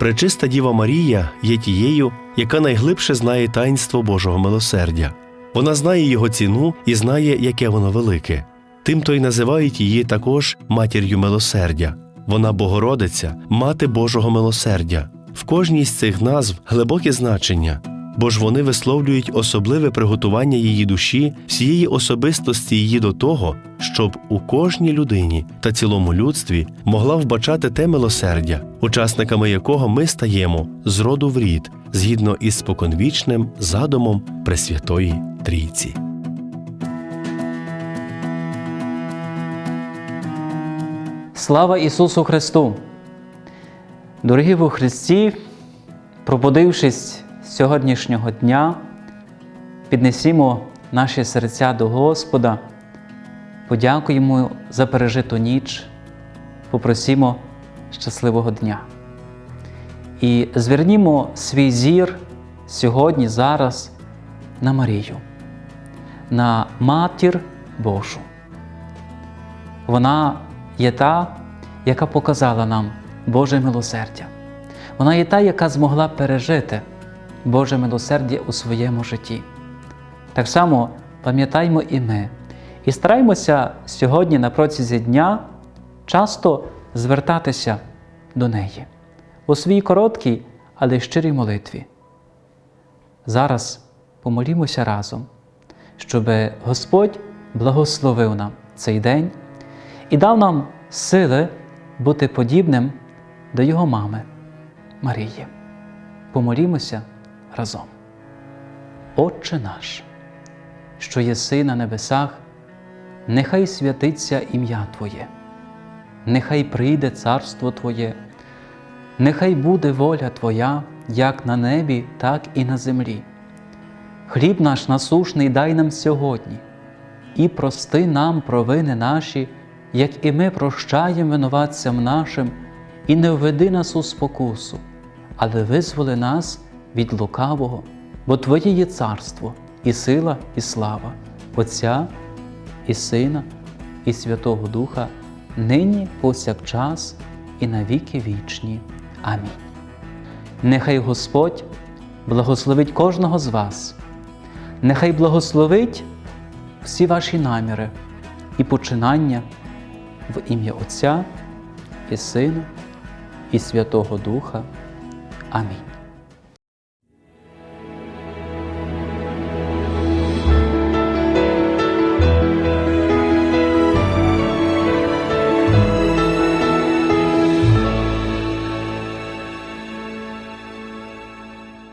Пречиста Діва Марія є тією, яка найглибше знає таїнство Божого милосердя. Вона знає його ціну і знає, яке воно велике. Тим то й називають її також матір'ю милосердя. Вона Богородиця, мати Божого милосердя. В кожній з цих назв глибоке значення, бо ж вони висловлюють особливе приготування її душі, всієї особистості її до того, щоб у кожній людині та цілому людстві могла вбачати те милосердя, учасниками якого ми стаємо з роду в рід, згідно із споконвічним задумом Пресвятої Трійці. Слава Ісусу Христу! Дорогі во Христі, пробудившись сьогоднішнього дня, піднесімо наші серця до Господа, подякуємо за пережиту ніч, попросімо щасливого дня. І звернімо свій зір сьогодні, зараз на Марію, на Матір Божу. Вона є та, яка показала нам Боже милосердя. Вона є та, яка змогла пережити Боже милосердя у своєму житті. Так само пам'ятаймо і ми, і стараймося сьогодні на протязі дня часто звертатися до неї у своїй короткій, але щирій молитві. Зараз помолімося разом, щоб Господь благословив нам цей день і дав нам сили бути подібним до Його мами Марії. Помолімося разом. Отче наш, що єси на небесах, нехай святиться ім'я Твоє, нехай прийде царство Твоє, нехай буде воля Твоя, як на небі, так і на землі. Хліб наш насушний дай нам сьогодні, і прости нам провини наші, як і ми прощаємо винуватцям нашим, і не введи нас у спокусу, але визволи нас від лукавого, бо Твоє є царство, і сила, і слава, Отця і Сина, і Святого Духа, нині повсякчас і на віки вічні. Амінь. Нехай Господь благословить кожного з вас, нехай благословить всі ваші наміри і починання в ім'я Отця і Сина і Святого Духа. Амінь.